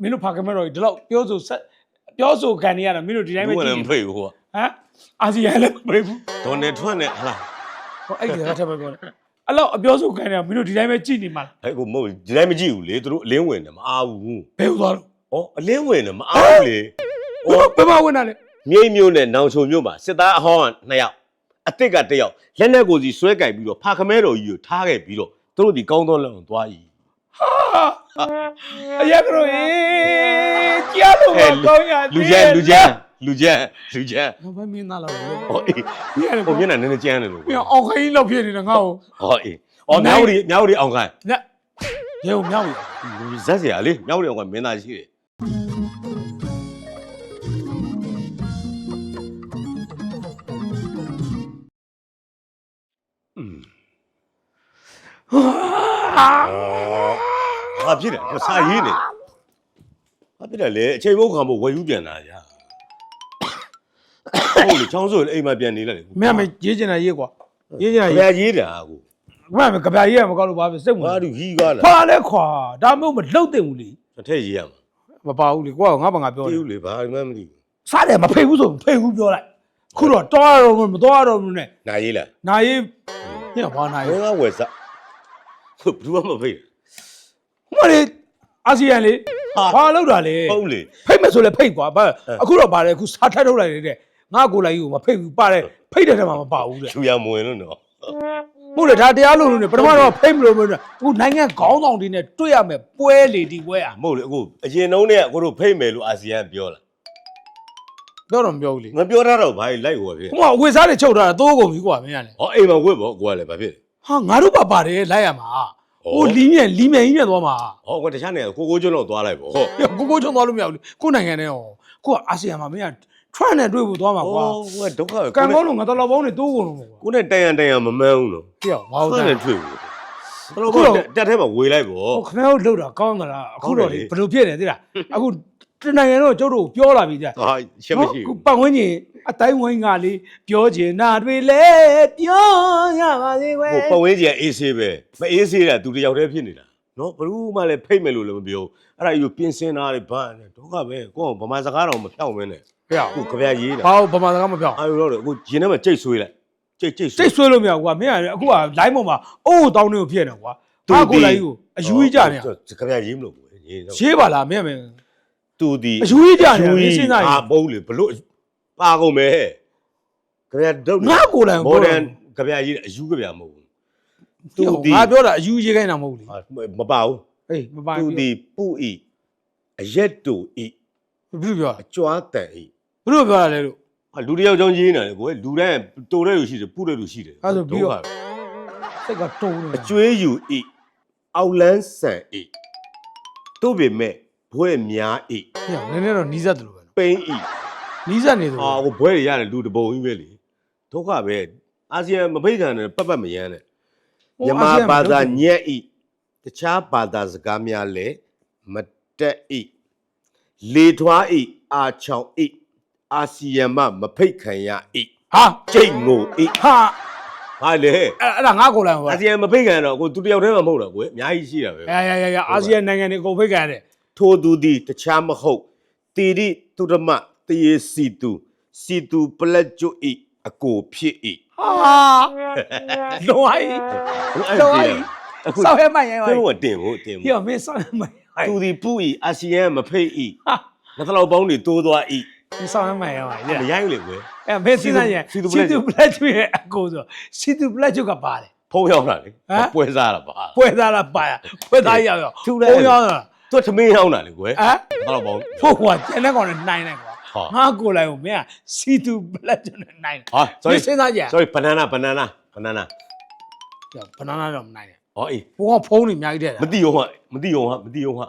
မင်းတို့ဖာကမဲတော်ကြီးဒီလောက်ပြောဆိုဆက်ပြောဆိုခံနေရတာမင်းတို့ဒီတိုင်းပဲဘူးကြလည့်ည်းနေမဖိတ်ဘူးကွာဟမ်အာဆီယံလည်းမဖိတ်ဘူးဒေါ်နယ်ထွန်းနဲ့ဟလာဟောအဲ့ဒီကထပ်ပဲပြောတယ်အဲ့လောက်အပြောဆိုခံနေရမင်းတို့ဒီတိုင်းပဲကြည့်နေမှာလားဟဲ့ကိုမဟုတ်ဘူးဒီတိုင်းမကြည့်ဘူးလေသူတို့အလင်းဝင်တယ်မအားဘူးဘယ်လိုသွားလို့ဩအလင်းဝင်တယ်မအားဘူးလေဟောဘယ်မှာဝင်တာလဲမြိတ်မြို့နဲ့နောင်ချုံမြို့မှာစစ်သားအဟောင်းကနှစ်ယောက်အစ်စ်ကတစ်ယောက်လက်နဲ့ကိုစီဆွဲကြိုက်ပြီးတော့ဖာခမဲတော်ကြီးကိုထားခဲ့ပြီးတော့သူတို့ဒီကောင်းသောလက်ကိုသွားဤ အရက်ကတော့အေးကြားလို့မကောင်းရ လူကျန်းလူကျန်းလူကျန်းလူကျန်း တော့ဘယ်မင်းသားလောက်လဲ ဟောအေး ဒီရတယ် ဟိုမျက်နှာနည်းနည်းကျန်းတယ်လို့ ပြန်အောင်ခိုင်းလောက်ဖြစ်နေတာငါ့ကို ဟောအေးအော်မြောက်ရီမြောက်ရီအောင်ခိုင်း ညရေုံမြောက်ရ ဇက်เสียလေမြောက်ရီအောင်ခိုင်းမင်းသားရှိတယ်อืม ဟာဖြစ်တယ်စာရေးနေဟာဖြစ်တယ်လေအချိန်မဟုတ်ခံဖို့ဝယ်ယူပြန်လာကြာဟုတ်လေချောင်းစိုးလေအိမ်မှာပြန်နေလိုက်လေမင်းမရေးချင်တာရေးကွာရေးချင်တာဘရေးယ်ရေးတာကိုမင်းမကပြားရေးရမကောက်လို့ပါပဲစိတ်ဝင်ငါတို့ဟီးကားလာဖာလဲခွာဒါမျိုးမလှုပ်တင်ဘူးလေတစ်ထည့်ရေးရမှာမပါဘူးလေကိုကငါဘာငါပြောတေးတယ်ဦးလေဘာမှမသိဘူးစားတယ်မဖိတ်ဘူးဆိုမဖိတ်ဘူးပြောလိုက်ခုတော့တောရတော့မတော်ရတော့ဘူးနဲ့နာရေးလားနာရေးညဘာနာဘရေးယ်ကဝယ်စားဟုတ်ဘူးမဖိတ် ဟိုလေအာဆီယံလေဟာဘာလောက်တာလေဟုတ်လေဖိတ်မယ်ဆိုလဲဖိတ်ကွာဘာအဲအခုတော့ပါတယ်အခုစားထပ်ထုတ်လိုက်တယ်တဲ့ငါကိုလိုက်ယူမဖိတ်ဘူးပါတယ်ဖိတ်တဲ့ထဲမှာမပါဘူးတဲ့ချူရမဝင်လို့နော်ဟုတ်လေဒါတရားလို့လို့နေပထမတော့ဖိတ်မလို့မလို့အခုနိုင်ငံခေါင်းဆောင်တွေနဲ့တွေ့ရမယ်ပွဲလေဒီပွဲอ่ะမဟုတ်လေအခုအရင်တုန်းကကိုတို့ဖိတ်မယ်လို့အာဆီယံပြောလာပြောတော့မပြောဘူးလေငါပြောထားတော့ဘာလိုက်ဟောဖြစ်ဟိုကဝေစားတွေချုပ်ထားတာသိုးကုန်ပြီကွာမင်းကလေဟောအိမ်မှာဝက်ပေါ့ကိုကလည်းဘာဖြစ်ဟာငါတို့ပါပါတယ်လိုက်ရမှာဩ ဟိုလီးမြန်လီးမြန်ကြီးနဲ့သွားမှာဟောကွာတခြားနေရာကိုကိုကျွန်းတော့သွားလိုက်ပေါ့ဟောကိုကိုချုံသွားလို့မရဘူးလေကိုယ့်နိုင်ငံနဲ့ဟောကိုကအာဆီယံမှာမင်းက trend နဲ့တွေ့ဖို့သွားမှာကွာဟောဒုက္ခပဲကံကောင်းလို့ငါတော်တော်ပေါင်းနေတိုးကုန်လို့ကွာကိုနဲ့တန်ရန်တန်ရန်မမှန်းဘူးနော်ပြောငါ့ဟုတ်ကိုတယ်တွေ့ဘူးတော်တော်တက်ထဲမှာဝေလိုက်ပေါ့ဟိုခင်ဗျားတို့လှုပ်တာကောင်းသလားအခုတော့လေကောဘင်းတယ်လေယ်လိုဖြစ်နေသိလားအခု တနိုင်ငံတော့ကျုပ်တို့ပြောလာပြီကြာဟာရှက်မရှိခုဘူးပတ်ဝန်းကျင်အတိုင်းဝိုင်းကလေးပြောချင်တာတွေလေပြောရပါစေကွယ်ဟိုပဝင်းကြီးကအေးဆေးပဲမအေးဆေးတာသူတယောက်တည်းဖြစ်နေတာနော်ဘယ်သူမှလည်းဖိတ်မယ်လို့လည်းမပြောအဲ့ဒါကြီးပြင်ဆင်တာတွေဘာနဲ့ဒုက္ခပဲကိုကဗမာစကားတော့မဖြောက်မင်းနဲ့ဖေရအခုကြပြရေးတာဘာဗမာစကားမပြောင်းအာရုံတော့အခုဂျင်းထဲမှာကြိတ်ဆွေးလိုက်ကြိတ်ကြိတ်ဆွေးစိတ်ဆွဲလို့မရဘူးကွာမင်းကအခုက line ပေါ်မှာအိုးတောင်းနေကိုဖြစ်နေကွာသူကိုလိုက်ကိုအယူကြီးကြနေကြပြရေးမလို့ဘူးရေးတော့ရေးပါလားမင်းမင်း သူဒီအယူကြီးကြနေတယ်မင်းစဉ်းစားရင် အာပုံးလေဘလို့ပါကုန်မယ်ကြပြဒုတ်ငါကိုလိုက်မော်ဒန်ကြပြရေးအယူကြပြမဟုတ်ဘူးသူငါပြောတာအယူရေးခိုင်းတာမဟုတ်ဘူးလေဟာမပါဘူးအေးမပိုင်သူဘူးဒီပူဤအရက်တူဤဘယ်လိုပြောအကျွမ်းတန်ဤဘယ်လိုပြောရလဲလို့ ဟာလူတစ်ယောက်ချောင်းရေးနေတယ်ကိုယ်လူတိုင်းတူတဲ့လူရှိတယ်ပူတဲ့လူရှိတယ်အဲ့ဒါဆိုပြီးတော့ ဒုက္ခပဲစိတ်ကတုံးနေအကျွေးယူဤအောက်လန်းဆန်ဤတို့ပေမဲ့ ဘွဲ့များဤညနည်းနည်းတော့နီးစပ်တယ်လို့ပဲနော်ပိန်းဤနီးစပ်နေတယ်အာဟိုဘွဲ့တွေရတယ်လူတစ်ပုံကြီးပဲလေဒုက္ခပဲအာဆီယံမဖိတ်ခံတယ်ပတ်ပတ်မယမ်းနဲ့မြန်မာဘာသာညက်ဤတခြားဘာသာစကားများလည်းမတက်ဤလေထွားဤအာချောင်ဤအာဆီယံမမဖိတ်ခံရဤဟာကျိတ်ငိုဤဟာဟာလေအဲ့အဲ့ဒါငါကိုလိုက်ပါအာဆီယံမဖိတ်ခံတော့ကိုသူတယောက်တည်းမှမဟုတ်တော့ကိုအများကြီးရှိတာပဲရရရရအာဆီယံနိုင်ငံတွေအကုန်ဖိတ်ခံရတယ် ထိုသူသည်တခြားမဟုတ်တီရိသူရမတရေစီတူစီတူပလက်ကျိုဤအကိုဖြစ်ဤဟာလောဟိုင်းလောဟိုင်းအခုစောက်ရမှန်ရင်ဟိုဘယ်င်းလိုတင်ဖို့တင်ပြောဖို့မင်းစောက်ရမှန်ဟိုင်းသူသည်ပူဤအာဆီယံမဖိတ်ဤဟာလက်သလောက်ပေါင်းတွေတိုးသွားဤမင်းစောက်ရမှန်ရင်ဟိုင်းမရိုက်ဘူးလေကွယ်အဲ့မင်းစဉ်းစားရင်စီတူစီပလက်တူပလက်ကျွေးအကိုဆိုစီတူပလက်ကျွကပါတယ်ဖုံးရောက်တာလေဟမ်ပွဲစားတာပါပွဲသားလားပါရပွဲသားရောက်ရောက်ထူလိုက်ဘုံရောက်တာ သူကသမင်းရောက်တာလေကွယ်ဟမ်လက်သလောက်ပေါင်းဖို့ကွာကျန်တဲ့ကောင်နဲ့နိုင်လိုက်ကွာဟာငါကိုလိုက်ကိုမင်းကစီတူပလက်ကျွနဲ့နိုင်တယ်ဟာ sorry မင်းစဉ်းစားကြ sorry banana banana banana ဘနာနာတော့မနိုင်နဲ့ဟောအေးဘုံကဖုံးနေအများကြီးတဲ့မတိအောင်ဟာမတိအောင်ဟာမတိအောင်ဟာ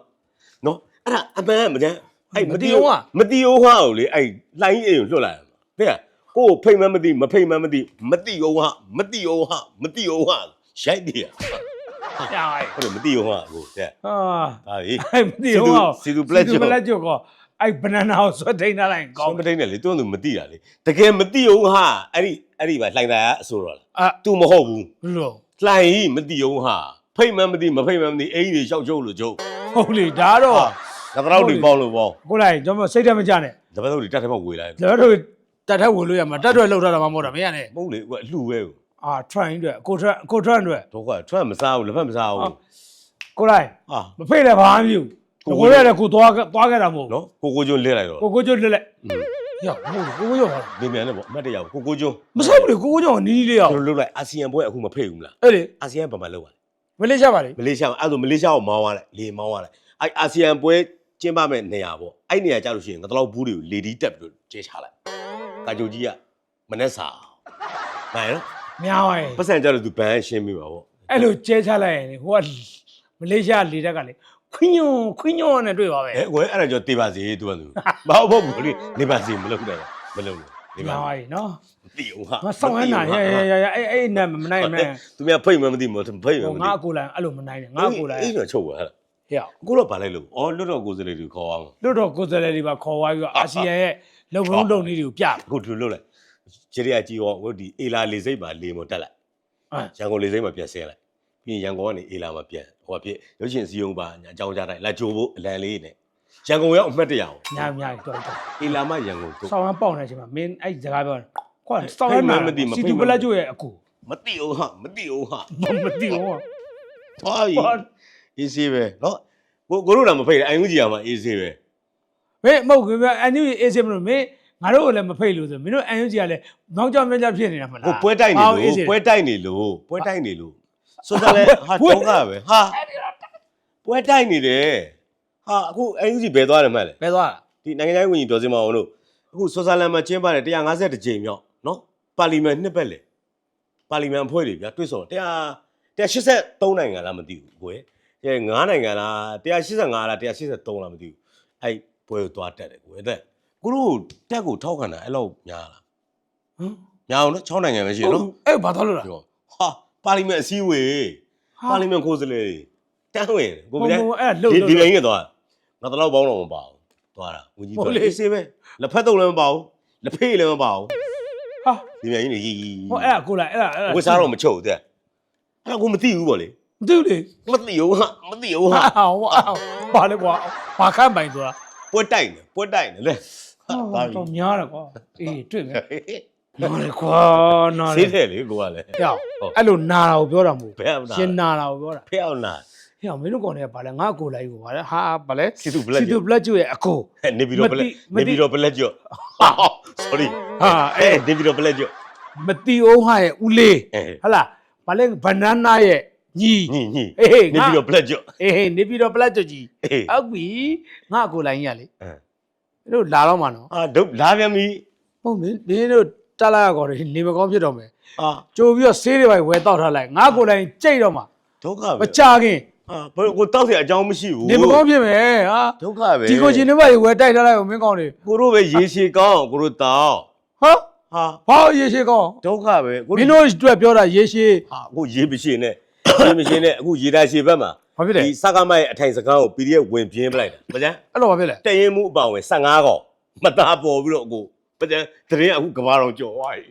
နော်အဲ့ဒါအမှန်မတန်းအဲ့မတိအောင်ဟာမတိအောင်ဟာကိုလေအဲ့လိုင်းအိမ်ကိုလွတ်လာတယ်တဲ့ကိုကိုဖိတ်မမသိမဖိတ်မမသိမတိအောင်ဟာမတိအောင်ဟာမတိအောင်ဟာရိုက်တယ် ရပါဟုတ်တယ်မတိအောင်ဟာကိုတဲ့ဟာဒါပြီအဲ့မသိဘူးဟောစီတူပလက်ကျော်ပလက်ကျွကောအဲ့ဘနာနာကိုဆွတ်ထိန်ထားလိုက်ကောကောင်းင်းမတိန်နဲ့လေတွန်းသူမတိတာလေတကယ်မတိအောင်ဟာအဲ့ဒီအဲ့ဒီပါလှိုင်သားအဆိုတော့လားအာ तू မဟုတ်ဘူးဘလို့လှိုင်ကြီးမတိအောင်ဟာဖိတ်မမသိမဖိတ်မမသိအိမ်ကြီးရှောက်ချုပ်လို့ချုပ်ဟုတ်လေဒါတော့ငါတော့ဒီပေါင်းလို့ပေါ့ကိုလိုက်ကျွန်တော်စိတ်ထဲမကြနဲ့တပတ်တော့ဒီတက်ထဲမှာဝေလိုက်ကျွန်တော်တို့တတ်ထက်ဝင်လို့ရမှာတတ်ထွက်လောက်ထားတာမှမဟုတ်တာမင်းကလည်းမဟုတ်လေကွာအလှပဲကို အာ train အတွက်ကို train ကို train အတွက်တော့ကွာထွက်မစားဘူးလက်ဖက်မစားဘူးကိုလိုက်ဟာမဖိတ်လည်းဘာမှမပြုကိုဘူးကိုလည်းကိုသွားသွားခဲ့တာမဟုတ်နော်ကိုကိုကျွန်းလဲလိုက်တော့ကိုကိုကျွတ်လက်လက်ရောက်ဟုတ်ကိုကိုရောက်နေမြန်နဲ့ပေါ့အမတ်တရကိုကိုကျွန်းမဆိုင်ဘူးလေကိုကိုကြောင့်နီးနီးလေးရောက်တို့လုတ်လိုက်အာဆီယံပွဲအခုမဖိတ်ဘူးလားအဲ့လေအာဆီယံဘာမှလောက်ပါလဲမလေးရှားပါလေမလေးရှားအဲ့ဒါမလေးရှားကိုမောင်းသွားလိုက်လေမောင်းသွားလိုက်အဲ့အာဆီယံပွဲကျင်းပမဲ့နေရာပေါ့အဲ့နေရာကြလို့ရှိရင်ငါတို့ဘူးတွေကိုလေဒီတက်ပြီးတော့ကျဲချလိုက်ကာကြိုကြီးကမနဲ့စာနိုင်နော် များပါရဲ့ပတ်စံကြလို့သူဘန်းရှင်းပြီးပါပေါ့အဲ့လိုကျဲချလိုက်ရင်ဟိုကမလေးရှားလေတက်ကလေခွင်းညွန်ခွင်းညွန်နဲ့တွေ့ပါပဲအဲကိုယ်အဲ့ဒါကြောတေးပါစေသူကသူမဟုတ်ဘူးလေနေပါစေမလုပ်နဲ့မလုပ်နဲ့နေပါများပါစေရဲ့နော်မသိဘူးဟာငါဆောင်းရမ်းနာရရရရအဲ့အဲ့နဲ့မနိုင်မနိုင်သူများဖိတ်မှမသိဘူးဖိတ်မှဟိုမငါသိအကိုလိုက်အဲ့လိုမနိုင်နဲ့ငါအကိုလိုက်အေးတော့ချုပ်ပါဟဲ့ဟဲ့ကိုတော့ဗာလိုက်လို့အော်လွတ်တော့ကိုယ်စလေးတွေခေါ်အောင်လွတ်တော့ကိုယ်စားလှယ်တွေပါခေါ်သွားပြီးတော့အာဆီယံရဲ့လုံလုံးလုံနည်းတွေကိုပြတယ်အခုသူလွတ်လိုက် ဂျေရီယာကြီးရောဟိုဒီအေလာလေစိတ်မှာလေမတက်လိုက်အဲရန်ကုန်လေစိတ်မှာပြန်ဆင်းလိုက်ပြီးရင်ရန်ကုန်ကနေအေလာမှာပြန်ဟိုအဖြစ်ရုပ်ရှင်စီယုံပါညာအကြောင်းကြားတိုင်းလာကြိုးဖို့အလံလေးနဲ့ရန်ကုန်ရောက်အမှတ်တရအောင်ညာညာတော်တော်အေလာမရန်ကုန်တို့ဆောင်းရမ်းပေါက်နေချိန်မှာမင်းအဲ့စကားပြောကွာဆောင်းရမ်းနာမသိမသိစီတူပလက်ကျိုးရဲ့အကူမသိအောင်ဟာမသိအောင်ဟာမသိဘူးဟာအေးစေးပဲနော်ကိုကိုတို့တော့မဖိတ်တယ်အိုင်ဦးကြီးကမှအေးစေးပဲမင်းမဟုတ်ဘူးအန်ယူအေးစင်မလို့မင်း ငါတို့ကိုလည်းမဖိတ်လို့ဆိုမင်းတို့အန်ယူကြီးကလည်းနောက်ကြောင်မြောက်ကြောင်ဖြစ်နေတာမလားကိုပွဲတိုက်နေလို့ပွဲတိုက်နေလို့ပွဲတိုက်နေလို့ဆိုတော့လေဟာတော့ကပဲဟာပွဲတိုက်နေတယ်ဟာအခုအိမ်ဦးကြီးဘယ်သွားတယ်မှတ်လဲဘယ်သွားဒီနိုင်ငံခြားရေးဝန်ကြီးဒေါ်စင်မောင်တို့အခုဆွစ်ဇာလန်မှာကျင်းပတဲ့150ကြိမ်မြောက်နော်ပါလီမန်နှစ်ပတ်လေပါလီမန်အဖွဲ့တွေဗျာတွေ့ဆုံ100 183နိုင်ငံလားမသိဘူးကိုယ်ရဲ့9နိုင်ငံလား185လား183လားမသိဘူးအဲ့ပွဲကိုသွားတက်တယ်ကိုယ်တဲ့ ကိုတို့တက်ကိုထောက်ခံတာအဲ့လောက်များလားဟမ်များအောင်နော်6နိုင်ငံပဲရှိတယ်နော်အဲ့ဘာသွားလို့လားပြောဟာပါလီမန်အစည်းအဝေးပါလီမန်ကိုယ်စားလှယ်တွေတန်းဝင်ကိုဟိုဗျာဟိုအဲ့လှုပ်ဒီလှုပ်ဒီလိုင်းကသွားငါတလောက်ပေါင်းတော့မပါဘူးသွားတာဝင်ကြီးဟုတ်သွားလေအေးစေးပဲလက်ဖက်တုံးလည်းမပါဘူးလက်ဖေးလည်းမပါဘူးဟာဒီမြန်ကြီးနေရီရီဟိုအဲ့ကိုလိုက်အဲ့ဒါအဲ့ဒါဝတ်စားတော့မချုပ်တဲ့အဲ့ဒါကိုမသိဘူးပေါ့လေမသိဘူးလေမသိဘူးဟာမသိဘူးဟာဟာဟိုဘာလဲကွာဘာခန့်ပိုင်ဆိုတာပွဲတိုက်နေပွဲတိုက်နေလေ ဟာတော့များတယ်ကွာအေးတွေ့မယ်နားလေကွာနားလေဆေးတယ်လေကိုကလည်းဟဲ့အဲ့လိုနာတာကိုပြောတာမဟုတ်ဘယ်အောင်နာရှင်းနာတာကိုပြောတာဖះအောင်နာဟဲ့မင်းတို့ကောင်တွေကဘာလဲငါအကိုလိုက်ကိုဘာလဲဟာဘာလဲစီတူဘလက်စီတူဘလက်ကျိုရဲ့အကိုနေပြီးတော့ဘလက်မသိနေပြီးတော့ဘလက်ကျော် sorry ဟာအဲအဲ့နေပြီးတော့ဘလက်ကျော်မတီအောင်ဟာရဲ့ဦးလေးအဲဟလာဘာလဲဘနာနာရဲ့ညီညင်ညင်ဟေးဟေးနေပြီးတော့ဘလက်ကျော်အေးဟေးနေပြီးတော့ဘလက်ကျိုကြီးအေးဟုတ်ပြီငါအကိုလိုက်ကြီးရလေအဲ တို့လာတော့မှာနော် အာဒုလာပြန်ပြီ ဟုတ်မင်းမင်းတို့တက်လာကော်တွေနေမကောင်းဖြစ်တော့မယ် အာ ကြိုပြီးတော့ဆေးတွေပဲဝယ်တောက်ထားလိုက်ငါကိုယ်တိုင်ကြိတ်တော့မှာ ဒုက္ခ မ ပဲ ကြခင် အာဘယ်ကိုတောက်เสียအကြောင်းမရှိဘူး နေမကောင်းဖြစ်မယ်ဟာ ဒုက္ခပဲ ဒီကိုချင်းတွေပဲဝယ်တိုက်ထားလိုက်အောင်မင်းကောင်းတွေ ကိုတို့ပဲရေရှည်ကောင်းကိုတို့တောက် ဟာ ဟာ ဘာရေရှိကောင်း ဒုက္ခပဲကို မင်းတို့အတွက်ပြောတာရေရှိ ဟာအခုရေမရှိနဲ့ရေမရှိနဲ့အခုရေတာရှည်ဘက်မှာ ဘာဖြစ်လဲဒီစကားမရဲ့အထိုင်စကားကို PDF ဝင်ပြင်းပလိုက်တာမကြမ်းအဲ့လိုဘာဖြစ်လဲတရင်မှုအပောင်ဝင်15កောင်မသားပေါ်ပြီးတော့အခုမကြမ်းတရင်အခုကဘာတော်ကြော်သွားပြီ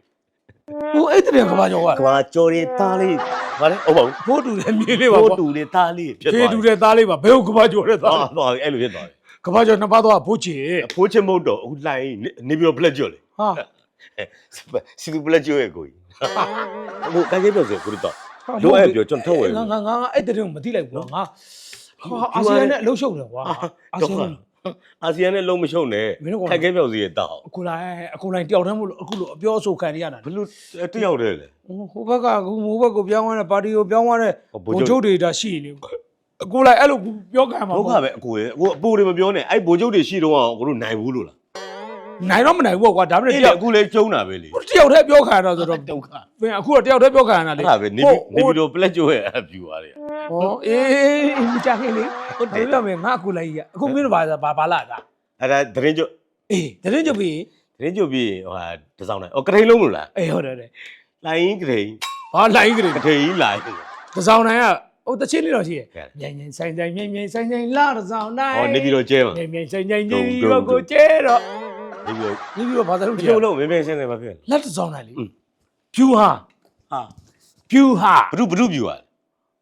ဟိုအဲ့တဲ့ကဘာကြောကကဘာကြော်ရသားလေးဗါလဲဟုတ်ပါဘူးဖိုးတူတယ်မြေးလေးပါဟိုကွာတူလေးသားလေးဖြစ်ဖေးသွားတူတယ်တဲ့သားလေးပါဘယ်ကိုကဘာကြောတဲ့သားဟာသွားပြီအဲ့လိုဖြစ်သွားတယ်ကဘာကြောနှစ်ပါးတော့ဖိုးချေအဖိုးချင်းမဟုတ်တော့အခုလှိုင်းနေနေပြီးတော့ဘလက်ကြော်လေဟာစီတူဘလက်ကြော်ရဲ့ကိုကြီးအခုကကြေးပြောစေကိုတော့ လိုအဲ့ပြောကျွန်တော်ထုတ်ဝယ်ငါငါငါအဲ့တဲ့ကိုမသိလိုက်ဘူးငါဟာအာဆီယံနဲ့အလုပ်ရှုပ်တယ်ကွာအာဒုဆီက္ခယံအာဆီယံနဲ့လုံးမရှုံနဲ့မင်းတို့ကောင်ခက်ခဲပြောစီရဲ့တောက်အခုလိုက်အခုလိုက်တယောက်တည်းမို့လို့အခုလိုအပြောအဆိုခံရရတာဘလူတယောက်တည်းလေဟိုဘက်ကဟိုမိုးဘက်ကိုပြောင်းသွားတဲ့ပါတီကိုပြောင်းသွားတဲ့ဟိုဗိုလ်ဘုံချုပ်ချုပ်တွေဒါရှိနေအခုလိုက်အဲ့လိုပြောခံမှာဒုက္ခပဲအကိုရဲ့အကိုအပူတွေမပြောနဲ့အဲ့ဘိုလ်ချုပ်တွေရှိတော့အောင်ကိုတို့နိုင်ဘူးလို့လား နိုင်တော့မနိုင်ဘူးပေါ့ကွာဒါပေမဲ့အေးတလေယောက်အခုလည်းကျုံတာပဲလေတယောက်တည်းပြောခံရတော့ဆိုတော့ဒုက္ခဘယ်အခုတော့တယောက်တည်းပြောခံရတာလေအဲ့ဒါပဲနေပြီးနေပြီးတော့ပလက်ကျိုးရဲ့အပြူပါလေဟောအေးမကြခင်လေဟုတ်တယ်ပြောမယ်ငါအခုလိုက်ရအခုမင်းတို့ဘာဘာဘာလာတာအဲ့ဒါသတင်းကျုပ်အေးတရင်ကြပြီသတင်းကျုပ်ပြီးဟိုဟာတစောင်းလိုက်အော်ကထိန်လုံးမလို့လားအေးဟုတ်တယ်တယ်လိုင်းကထိန်ဟာလိုင်းကလေးကထိန်လိုင်းတစောင်းနိုင်ကဟိုတချင်းလေးတော့ရှိရကဲမြိုင်မြိုင်ဆိုင်ဆိုင်မြိုင်မြိုင်ဆိုင်ဆိုင်လာတစောင်းနိုင်ဟောနေပြီးတော့ကျဲမှာမြိုင်မြိုင်ဆိုင်ဆိုင်ဒုံကြီးဒုံရောကိုကျဲတော့ နေပြီးတော့ ဒီပြီးတော့ဘာသာလို့ တ ကျဲ ချို့လုံးမင်းမင်းရှင်းနေမှာဖြစ် လက်တစောင်းနိုင်လေ อืม ဖြူဟာ ဟာ ဖြူဟာ ဘုဒ္ဓဘုဒ္ဓပြူပါ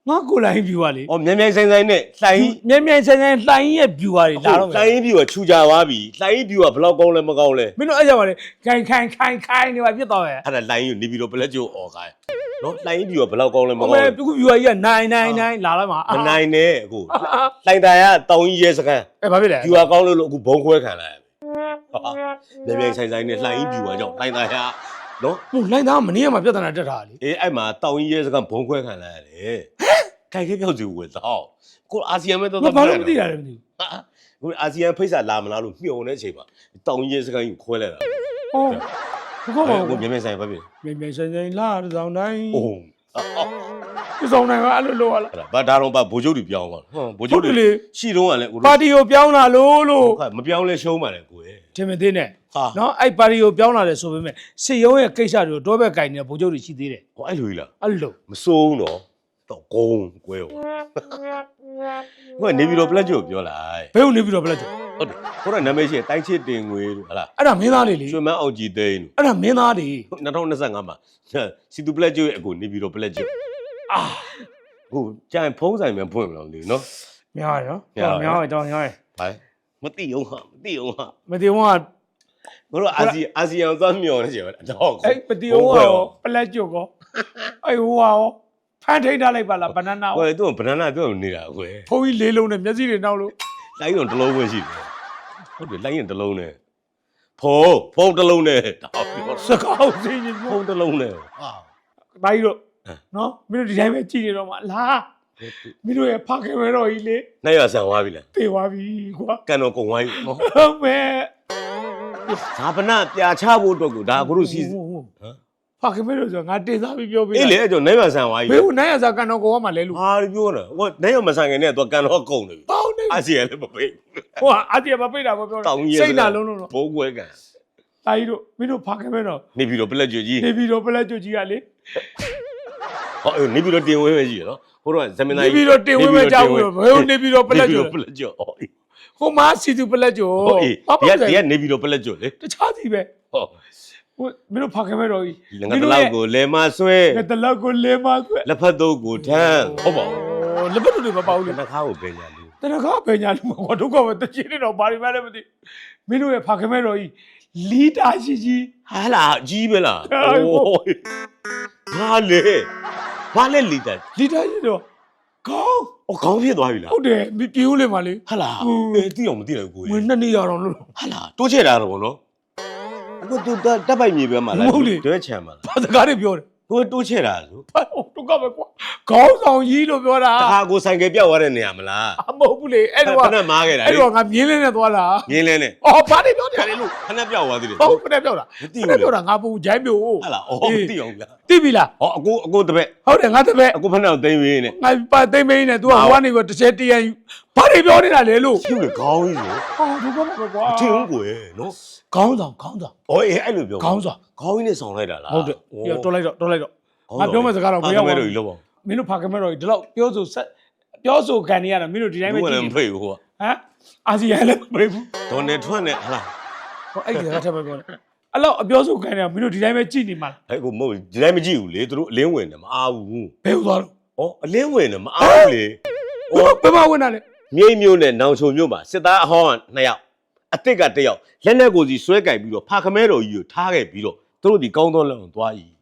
ငါကိုလိုင်း view ပါလေ အော်မြန်မြန်ဆိုင်ဆိုင်နဲ့လှိုင်း မြန်မြန်ဆန်ဆန်လှိုင်းရဲ့ view ပါလေလာတော့ လှိုင်းပြူကခြူကြသွားပြီလှိုင်းပြူကဘယ်လောက်ကောင်းလဲမကောင်းလဲ မင်းတို့အဲ့ကြပါလေခိုင်ခိုင်ခိုင်ခိုင်နေပါပြစ်တော့ရဲ့ အဲ့ဒါလှိုင်းယူနေပြီးတော့ဘလက်ကျိုးអော်ခိုင်းနော်လှိုင်းပြူကဘယ်လောက်ကောင်းလဲမ ဟို ကောင်း မဲ့ လဲ ပြခု view ကြီးက999လာလိုက်မှာ မနိုင်နဲ့အခုလှိုင်းတာရတောင်းကြီးရဲစကန် အဲ့ဘာဖြစ်လဲ ပြူကကောင်းလို့လို့အခုဘုံခွဲခံလိုက်ရပြီ မြန်မြန်ဆိုင်ဆိုင်နဲ့လှိုင်းပြူကကြောင့်လှိုင်းတာရနော်ဟိုလိုင်းသားမနေ့ကမှပြဿနာတက်တာလေအေးအဲ့မှာတောင်းကြီးရဲစကန်ဘုံခွဲခံလိုက်ရတယ်ခိုင်ခဲပြောက်စီဝယ်တော့ကိုအာဆီယံမဲ့တော့ငါဘာလို့မသိတာလဲမသိကိုအာဆီယံဖိတ်စာလာမလားလို့မျှော်နေတဲ့အချိန်မှာတောင်းကြီးရဲစကန်ကိုခွဲလိုက်တာဘူးဟောဘကောကိုဘာမြန်မြန်ဆိုင်ပဲပြီမြန်မြန်ဆန်ဆန်လာတဲ့ဆောင်တိုင်းအိုး ဒီဆောင်တိုင်းကအဲ့လိုလိုဟာလားအဲ့ဒါဘာဒါတော့ဘာဘိုးချုပ်တွေပြောင်းသွားဟွန်းဘိုးချုပ်တွေရှိတော့ကလည်းကိုပါတီကိုပြောင်းလာလို့လို့မပြောင်းလဲရှုံးပါလေကိုယ် ထင်မသိနဲ့ဟာ နော်အဲ့ပါတီကိုပြောင်းလာတယ်ဆိုပေမဲ့စစ်ရုံးရဲ့ကိစ္စတွေကိုတော့ဘက်ကင်နေတဲ့ဗိုလ်ချုပ်တွေရှိသေးတယ်ဟောအဲ့လိုကြီးလားအဲ့လိုမစိုးဘူးနော်တော့ကုန်းကွဲဟောဟိုကနေပြီးတော့ပလက်ကျိုပြောလိုက်ဘယ်လိုနေပြီးတော့ဘယ်လက်ကျော်ဟုတ်တယ်ကိုရနာမည်ရှိတိုင်းချစ်တင်ငွေလို့ဟလားအဲ့ဒါမင်းသားတွေလေရွှေမန်းအောင်ကြည်သိန်းလို့ အဲ့ဒါမင်းသားတွေ2025မှာစီတူပလက်ကျိုရဲ့အကိုနေပြီးတော့ပလက်ကျို အာကိုကြိုင်ဖုံးဆိုင်မှဖွင့်မလို့လေနော်များရနော်များရများရတော့များရဘာမသိအောင်ဟာမသိအောင်ဟာမတီဝါတို့အာဆီအာဆီယံသွားမျောနေကြပါတော့အဲ့မတီဝါရောပလက်ကျော်ကောအဲ့ဟိုဟာရောဖန်ထိတ်ထားလိုက်ပါလားဘနာနာကိုယ်တို့ဘနာနာတို့နေတာကိုယ်ဖုန်းကြီးလေးလုံးနဲ့မျက်စိတွေနောက်လို့လိုင်းတော့တစ်လုံးပဲရှိတယ်ဟုတ်တယ်လိုင်းရင်တစ်လုံးနဲ့ဖုံးဖုံးတစ်လုံးနဲ့တောက်ပြောစကောက်စင်းကြီးဖုံးတစ်လုံးနဲ့ဟာဘာကြီးတော့ နော်မင်းတို့ဒီတိုင်းပဲကြည့်နေတော့မှလားမင်းတို့ရဲ့ဖခင်မဲတော်ကြီးလေနိုင်ရဆန်သွားပြီလားပြေသွားပြီကွာကန်တော်ကုံဝိုင်းနော်ဟုတ်မဲဇာပနာပြာချဖို့အတွက်ကိုဒါကိုတို့စီဖခင်မဲတော်ဆိုငါတင်စားပြီးပြောပေးအေးလေအဲ့ကြောင့်နိုင်ရဆန်သွားပြီဘယ်ကိုနိုင်ရစားကန်တော်ကိုကမှလဲလို့ဟာပြောတာဟိုနိုင်ရမဆန်ခင်နဲ့တော့ကန်တော်ကုံနေပြီတောင်းနေအာဆီယံလည်းမပိတ်ဟိုအာတီမပိတ်တာမပြောတောင်းရဲစိတ်နာလုံးလုံးတော့ဘိုးကွဲကန်တာကြီးတို့မင်းတို့ဖခင်မဲတော်နေပြီးတော့ပလက်ကျွကြီးနေပြီးတော့ပလက်ကျွတ်ကြီးကလေ ဟောနေပြီးတော့တင်ဝဲပဲကြီးရနော်ဟိုတော့ဇမင်နေသားပြီးတော့တင်ဝင်မဲ့ကြောက်ဘူးဘယ်နေပြီးတော့ပလက်ကျွတ်ပလက်ကျွဟောအေးဟိုမှာစီသူပလက်ကျွတ်ဟောအေးဘာဒီမှကမဒီဆိုင်ကနေပြီးတော့ပလက်ကျွလေတခြားစီပဲဟောဟိုမင်းတို့ဖခင်မဲတော်ကြီးငါတလောက်ကိုလဲမဆွဲငါတလောက်ကိုလဲမဆွဲလက်ဖက်တော့ကိုထမ်းဟုတ်ပါဘူးလက်ပတ်တွေမပေါဘူးဒီလေနှခါကိုပဲညာလူတနခါပဲညာလူမကွာဒုက္ခပဲတချင်နေတော့ဘာတွေမှလည်းမသိမင်းတို့ရဲ့ဖခင်မဲတော်ကြီး လီတာရှိကြီး ဟာလာအကြီးပဲလား ဟဲ့ โอ้ยဘာလဲဘာလဲလီတာ လီတာရှိတော့ကောင်း အော်ခေါင်းဖြစ်သွားပြီလား ဟုတ်တယ်မပြေဦးလေမလေး ဟာလာ ဟုတ် အေးတိအောင်မတိလိုက်ဘူးကို ဝင်နှစ်နေရတော့လို့ ဟာလာတိုးချဲ့တာတော့ဗောနော်အခုသူတက်ပိုက်မြေပဲမှာလား မဟုတ်လေ တွဲချမ်းမှာလား ဘာစကားတွေပြောတယ် ကိုတိုးချဲ့တာလို့ ဘာဒု က္ခပဲကွာခေါင်းဆောင်ကြီးလို့ပြောတာတခါကိုဆိုင်ကယ်ပြောက်သွားတဲ့နေရာမလားအမဟုတ်ဘူးလေအဲ့တော့ခဏမားခဲ့တာအဲ့တော့ငါမြင်းလင်းနဲ့သွားလာမြင်းလဲနဲ့အော်ဘာတွေပြောနေရလဲလို့ခဏပြောက်သွားသေးတယ်ဟုတ်ခဏပြောတာမသိခဘူးဏပြောတာငါပူဂျိုင်းမျိုးဟာလာအော်မသိအောင်ဗျာသိပြီလားဟောအကိုအကိုတပည့်ဟုတ်တယ်ငါတပည့်အကိုဖက်နဲ့သိမ်းရင်းနဲ့ငါပါသိမ့်မင်းနဲ့ तू ကဟိုကနေကတစ်ချက်တရံယူဘာတွေပြောနေတာလဲလို့ရှုပ်လေခေါင်းကြီးဆိုဟောဒုက္ခပဲကွာအထင်ကိုယ်နော်ခေါင်းဆောင်ခေါင်းဆောင်အော်အေးအဲ့လိုပြောခေါင်းဆောင်ခေါင်းကြီးနဲ့ဆောင်လိုက်တာလားဟုတ်တယ်ပြတော်လိုက်တော့တော်လိုက်တော့ ငါပြောမယ့်စကားတော့မမရောက်ရောက်ပါဘူးဘူးလို့လို့ပေါ့မင်းတို့ဖခင်မဲ့တော့ဒီလောက်ပြောဆိုဆက်ပြောဆိုခံနေရတာမင်းတို့ဒီတိုင်းပဲဘူးကြလည့်ည်းနေမဖိတ်ဘူးဟိုကဟမ်အာဆီယံလည်းမပြေဘူးဒေါ်နယ်ထွန်းနဲ့ဟလာဟောအဲ့ဒီကထပ်ပဲပြောတယ်အဲ့လောက်အပြောဆိုခံနေတာမင်းတို့ဒီတိုင်းပဲကြည့်နေမှာလားအဲ့ကိုမဟုတ်ဒီတိုင်းမကြည့်ဘူးလေသူတို့အလင်းဝင်တယ်မအားဘူးဘယ်လိုသွားတော့ဩအလင်းဝင်တယ်မအားဘူးလေဟောဘယ်မှာဝင်တာလဲမြိတ်မြို့နဲ့နောင်ချုံမြို့မှာစစ်သားအဟောင်းကနှစ်ယောက်အစ်စ်ကတစ်ယောက်လက်နက်ကိုစီဆွဲကြိုက်ပြီးတော့ဖာခမဲတော်ကြီးကိုထားခဲ့ပြီးတော့သူတို့ဒီကောင်းသောလက်ကိုသွားကြီး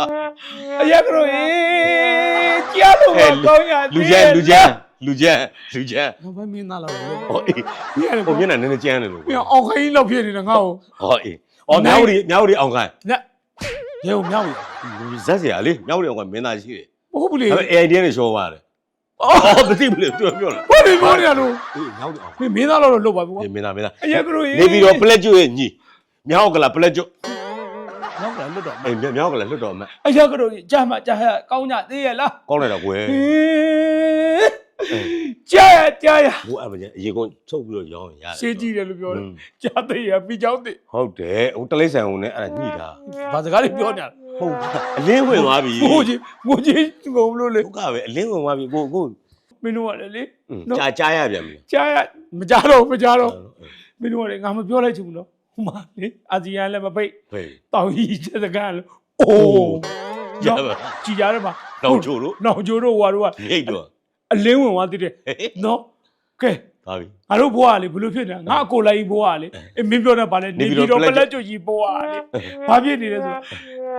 အရက်ကတော့အေးကြားလို့မကောင်းရလူကျန်းလူကျန်းလူကျန်းလူကျန်းတော့ဘယ်မင်းသားလောက်လဲဟောအေးမင်းရတယ်ဟိုမျက်နှာနည်းနည်းကျန်းတယ်လို့မင်းအောင်ခိုင်းလောက်ဖြစ်နေတယ်ငါ့ကိုဟောအေးအော်မြောက်ရီမြောက်ရီအောင်ခိုင်းညရေုံမြောက်ရဇက်စရာလေမြောက်ရီအောင်ခိုင်းမင်းသားရှိတယ်မဟုတ်ဘူးလေဒါပေမဲ့ AID နဲ့ရှောသွားတယ်အော်မသိဘူးလေသူပြောလားဘာတွေပြောနေရလို့အေးမြောက်ရီအောင်မင်းမင်းသားလောက်တော့လုတ်ပါဘူးကွာအေးမင်းသားမင်းသားအရက်ကတော့အေးနေပြီးတော့ပလက်ကျွတ်ရဲ့ညီမြောက်ကလာပလက်ကျွတ်နောက်က လွတ်တော်မအေးမြောက်ကလည်းလွတ်တော်မအရာကတော့ကြာမှကြာဟကောင်းကြသေးရဲ့လားကောင်းလိုက်တော့ကွယ်ဟင်းကြာရကြာရဘူးအမကြီးအရေကုန်ထုတ်ပြီးတော့ရောင်းရင်ရတယ်ရှင်းကြည့်တယ်လို့ပြောတယ်ကြာသေးရပြီးကြောင်းသေးဟုတ်တယ်ဟိုတလိษံုံနဲ့အဲ့ဒါညှိတာဘာစကားတွေပြောနေတာဟုတ်အလင်းဝင်သွားပြီကိုကြီးကိုကြီးကုန်လို့လေဟုတ်ကပဲအလင်းဝင်သွားပြီကိုကိုမင်းတို့ကလည်းလေကြာကြာရပြန်ပြီကြာရမကြာတော့မကြာတော့မင်းတို့ကလည်းငါမပြောလိုက်ချင်ဘူးနော် ဟိုမှာလေအာဆီယံလည်းမပိတ်ဖေးတောင်ကြီးစကားလို့အိုးရပါကြည်ကြတယ်မှာတောင်ချိုတို့နောင်ကျိုးတို့ဟွာတို့ကမြိတ်တော့အလင်းဝင်သွားတည်တယ်နော်ကဲပါပြီငါတို့ဘွားကလေဘယ်လိုဖြစ်နေတာငါအကိုလိုက်ကြီးဘွားကလေအေးမင်းပြောနေပါလေနေပြီးတော့ပလက်ကျွတ်ကြီးဘွားကလေဘာဖြစ်နေလဲဆို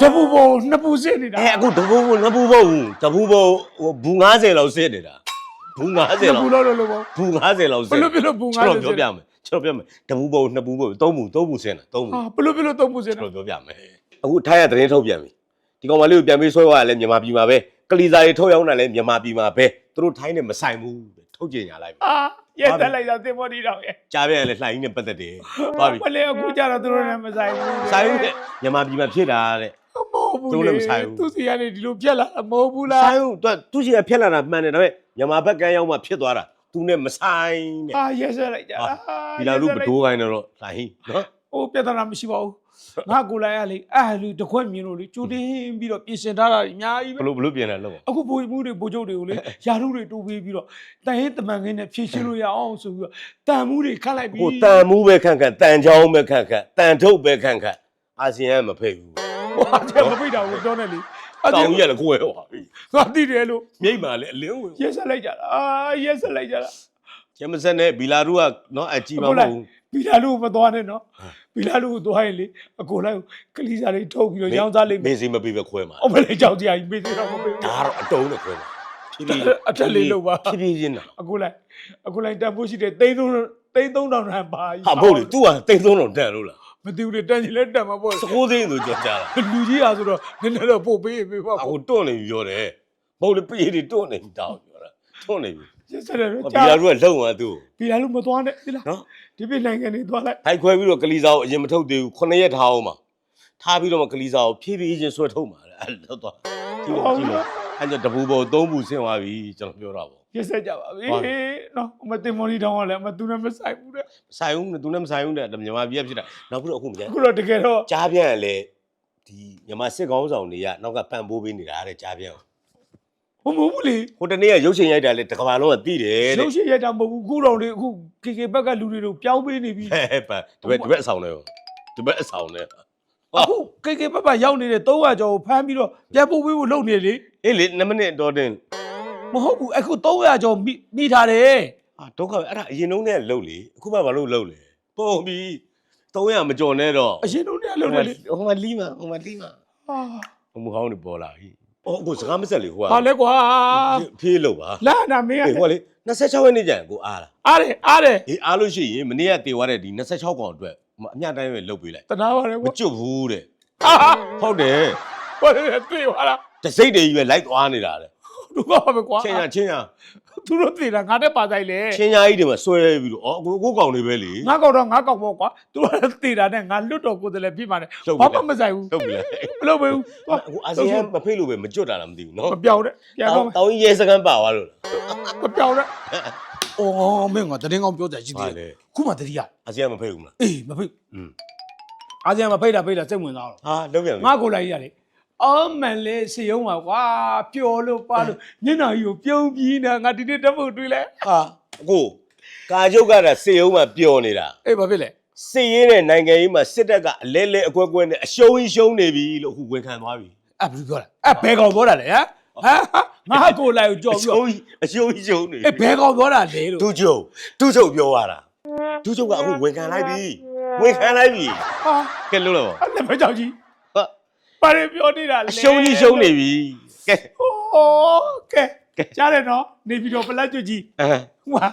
တပူပေါ်နှစ်ပူစစ်နေတာအဲအခုတပူဘုံနဘူးဘုံတပူဘုံဟိုဘူး90လောက်စစ်နေတာဘူး90နှစ်လောက်ပူလို့လို့လို့ပေါ့ဘူး90လောက်ဘစစ်ယ်လိုဖြစ်လို့ပူငါကျွန်စစ်တော်ပြောပြမယ် ကျွန်တော်ပြောမယ်တပူဘုံနှစ်ဘူးဘုံသုံးဘူးသုံးဘူးစစ်နေတာသုံးဘူးဟာဘယ်လိုဖြစ်လို့သုံးပူစစ်ကျွန်နေတော်ပြောပြမယ်အခုထိုင်းရသတင်းထုတ်ပြန်ပြီဒီကောင်မလေးကိုပြန်ပြီးဆွဲသွားရလဲမြန်မာပြည်မှာပဲကလီစာတွေထုတ်ရောက်တာလဲမြန်မာပြည်မှာပဲသူတို့ထိုင်းနဲ့မဆိုင်ဘူးထုတ်ကြညာလိုက်ပြီအာရက်တက်လိုက်တာတင်မော်ဒီတော့ရဲ့ကြားပြန်ရလဲလှိုင်းနဲ့ပတ်သက်တယ်သွားပြီမလဲအခုကြတော့သူတို့လည်းမဆိုင်ဘူးဆိုင်ဦးတဲ့မြန်မာပြည်မှာဖြစ်တာတဲ့ မဟုတ်ဘူးသူတို့လည်းမဆိုင်ဘူး သူစီကနေဒီလိုပြက်လာတာမဟုတ်ဘူးလား ဆိုင်ဦးသူကသူ့ရှိကဖြစ်လာတာမှန်တယ်ဒါပေမဲ့မြန်မာဘက်ကန်းရောက်မှဖြစ်သွားတာ သူနဲ့မဆိုင်တဲ့အာရက်ဆက်လိုက်ကြဟာတာဒီလာလူဘဒိုးခိုင်းတော့လှိုင်းနော်ဟိုပြဿနာမရှိပါဘူးငါကိုလိုက်ရလေအဲ့လူတစ်ခွက်မြင်လို့လေကြိုတင်ပြီးတော့ပြင်ဆင်ထားတာအများကြီးဘပဲလို့ဘလို့ပြင်တယ်လို့အခုဘိုးမှုတွေဘိုးချုပ်တွေကိုလေယာရုတွေတိုးပေးပြီးတော့တန်ရင်တမန်ခင်းနဲ့ဖြည့်ရှင်းလို့ရအောင်ဆိုပြီးတော့တန်မှုတွေခတ်လိုက်ပြီးကိုတန်မှုပဲခန့်ခန့်တန်ချောင်းပဲခန့်ခန့်တန်ထုတ်ပဲခန့်ခန့်အာဆီယံမဖိတ်ဘူးဟွာတဲ့မပိတ်တာကိုပြောနေလေ တောင်ကြီးကလည်းကိုယ်ဟောပြီငါသိတယ်လို့မြိတ်မှာလည်းအလင်းဝင်ရက်ဆက်လိုက်ကြတာအာရက်ဆက်လိုက်ကြတာကျမစက်နဲ့ဘီလာရူကနော်အကြည့်မမဟုတ်ဘူးဘီလာလူကိုမသွားနဲ့နော်ဘီလာလူကိုသွားရင်လေအကိုလိုက်ကိုကလီစာလေးထုတ်ပြီးတော့ရောင်းစားလိမ့်မယ်မေးစီမပေးပဲခွဲမှာအမလေးကြောက်ကြကြီးမေးသေးတော့မပေးဘူးဒါကတော့အတုံးနဲ့ခွဲမှာဖြည်းဖြည်းအထက်လေးလုပ်ပါဖြည်းဖြည်းချင်းတာအကိုလိုက်အကိုလိုက်တန်ဖို့ရှိတယ်တိန်းသုံးတိန်းသုံးတောင်ရန်ပါဟာမဟုတ်လေ तू ကတိတ်သုံးတော့တန်လို့လား မသိဘူးလေတန်ကြီးလဲတန်မှာပေါ့စကိုးသိန်းဆိုကြော်ကြတာလူကြီးအားဆိုတော့နည်းနည်းတော့ပို့ပေးပေးပါအခုတွန့်နေပြီပြောတယ်မဟုတ်လေပြေးတွေတွန့်နေပြီတောင်းပြောတာတွန့်နေပြီရက်ဆက်တယ်ဘီကြာလာရူကလုံသွားသူ့ဘီလာလူမသွားနဲ့ဒီလားနော်ဒီပြနိုင်ငံနေသွားလိုက်ဟိုက်ခွဲပြီးတော့ကလီစာကိုအရင်မထုတ်သေးဘူး9ရက်ထားအောင်ပါထားပြီးတော့မှကလီစာကိုဖြည်းဖြည်းချင်းဆွဲထုတ်မှာလေအဲ့တော့သွားကြည့်လို့ကြည့်လို့အဲ့ကျတပူပေါ်သုံးပူဆင်းသွားပြီကျွန်တော်ပြောတာပေါ့ ရက်ဆက်ကြပါပြီဟုတ်နော်အမတင်မော်နီတောင်းကလည်းအမသူနဲ့မဆိုင်ဘူးတဲ့ဆိုင်ဦးနဲ့သူနဲ့မဆိုင်ဦးနဲ့မြန်မာပြည်ကဖြစ်တာနောက်ပြီးတော့အခုမကြမ်းအခုတော့တကယ်တော့ကြားပြန်ရလေဒီမြန်မာစစ်ကောင်းဆောင်တွေကနောက်ကပံ့ပိုးပေးနေတာတဲ့ကြားပြန်ဟိုမဟုတ်ဘူးလေဟိုတနေ့ကရုပ်ရှင်ရိုက်တာလေတစ်ကမ္ဘာလုံးကသိတယ်တဲ့ရုပ်ရှင်ရိုက်တာမဟုတ်ဘူးခုတော့လေအခု KK ဘက်ကလူတွေတို့ပြောင်းပေးနေပြီဟဲ့ဟဲ့ပါဒီဘက်ဒီဘက်အဆောင်နဲ့ဒီဘက်အဆောင်နဲ့အခု KK ဘက်မှာရောက်နေတဲ့300ကျော်ကိုဖမ်းပြီးတော့ပြန်ပို့ပေးဖို့လုပ်နေလေအေးလေ2မိနစ်တော့တင် မဟုတ်ဘူးအခု300ကျော်မိမိထားတယ်အာဒုက္ခပဲအဲ့ဒါအရင်တုန်းကလှုပ်လေအခုမှမလုပ်လှုပ်လေပုံပြီး300မကြော်နဲ့တော့အရင်တုန်းကလုပ်နေလေဟိုမှာလီးမှာဟိုမှာလီးမှာဟာဟိုမဟောင်းနေပေါ်လာပြီအော်အခုစကားမဆက်လေဟိုကဟာလဲကွာဖေးလို့ပါလာနာမင်းကအေးဟိုကလေ26ရက်နေ့ကျရင်ကိုအားလားအားတယ်အားတယ်အေးအားလို့ရှိရင်မနေ့ကတေသွားတဲ့ဒီ26កောင်အတွက်အမြတိုင်းပဲလှုပ်ပေးလိုက်တနာပါတယ်မကွာကျွတ်ဘူးတဲ့ဟာဟုတ်တယ်ဘာလဲသိပါလားတစိတ်တွေကြီးပဲလိုက်သွားနေတာလေ တို့ကပဲကွာချင်းရချင်းရသူတို့သိတာငါနဲ့ပါဆိုင်လေချင်းရကြီးတွေမှာဆွဲပြီးတော့အော်ကိုကိုကောင်တွေပဲလေငါကောင်တော့ငါကောင်ပေါ့ကွာသူတို့ကသိတာနဲ့ငါလွတ်တော်ကိုယ်တည်းဖြစ်မှာနဲ့ဘာမှမဆိုင်ဘူးလှုပ်ပြီလေမလုပ်ဘူးဟိုအာဆီယံမဖိတ်လို့ပဲမကျွတ်တာလားမသိဘူးနော်မပြောင်းနဲ့ပြန်တောတော့င်းတောင်းကြီးရဲစကန်ပါသွားလို့မပြောင်းနဲ့အော်မင်းကတရင်ကောင်းပြောကြရှိဟာသေးတယ်လေခုမှတတိယအာဆီယံမဖိတ်ဘူးမလားအေးမဖိတ်อืมအာဆီယံမဖိတ်တာဖိတ်တာစိတ်ဝင်စားတော့ဟာလုံးပြန်ပြီငါကိုလိုက်ရလေ အော်မန်လေးစီယုံပါကွာပျော်လို့ပါလို့ညနာကြီးကိုပြုံးပြီးနေငါဒီနေ့တက်ဖို့တွေးလဲဟာအကိုကာကျုပ်ကတာစေအောင်မှပျော်နေတာအေးဘာဖြစ်လဲစစ်ရေးတဲ့နိုင်ငံရေးမှာစစ်တပ်ကအလဲလဲအကွက်ကွက်နဲ့အရှုံးကြီးရှုံးနေပြီလို့အခုဝန်ခံသွားပြီအဲ့ဘယ်လိုပြောလဲအဲ့ဘယ်ကောင်ပြောတာလဲဟမ်ဟမ်ငါကိုလိုက်ကိုကြော်အပြီးရှုံးတော့ကြီးအရှုံးကြီးရှုံးနေအေးဘယ်ကောင်ပြောတာလဲလို့ဒုချုပ်ဒုချုပ်ပြောရတာဒုချုပ်ကအခုဝန်ခံလိုက်ပြီဝန်ခံလိုက်ပြီဟာကဲလို့လို့အဲ့လည်းမကြောက်ကြီး ဟာပါရပြောနေတာလဲအရှုံးကြီးရှုံးနေပြီကဲโอ้ကဲကြားတယ်နော်နေပြီးတော့ပလက်ကျွတ်ကြီးအဲဟွာ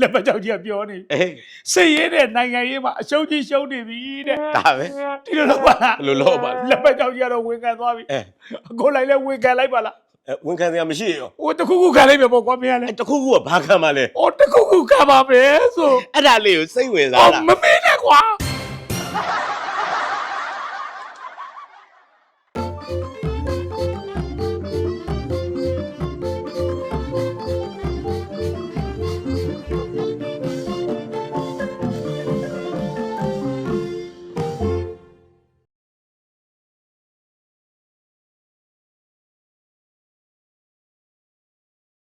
လက်မကြောက်ကြီးကပြောနေအေးစိတ်ရင်းတဲ့နိုင်ငံရေးမှာအရှုံးကြီးရှုံးနေပြီတဲ့ဒါပဲဒီလိုတော့ပါလားဘယ်လိုလုပ်ပါလဲလက်မကြောက်ကြီးကတော့ဝင်ခံသွားပြီအဲအကိုလိုက်လဲဝင်ခံလိုက်ပါလားအဲဝန်ခံစရာမရှိရောဟိုတခုခုခံလိုက်မယ်ပေါ့ကွာမင်းကလဲအဲတခုခုကဘာခံပါလဲအော်တခုခုခံပါပဲဆိုအဲ့ဒါလေးကိုစိတ်ဝင်စားအော်တာမမင်းနဲ့ကွာ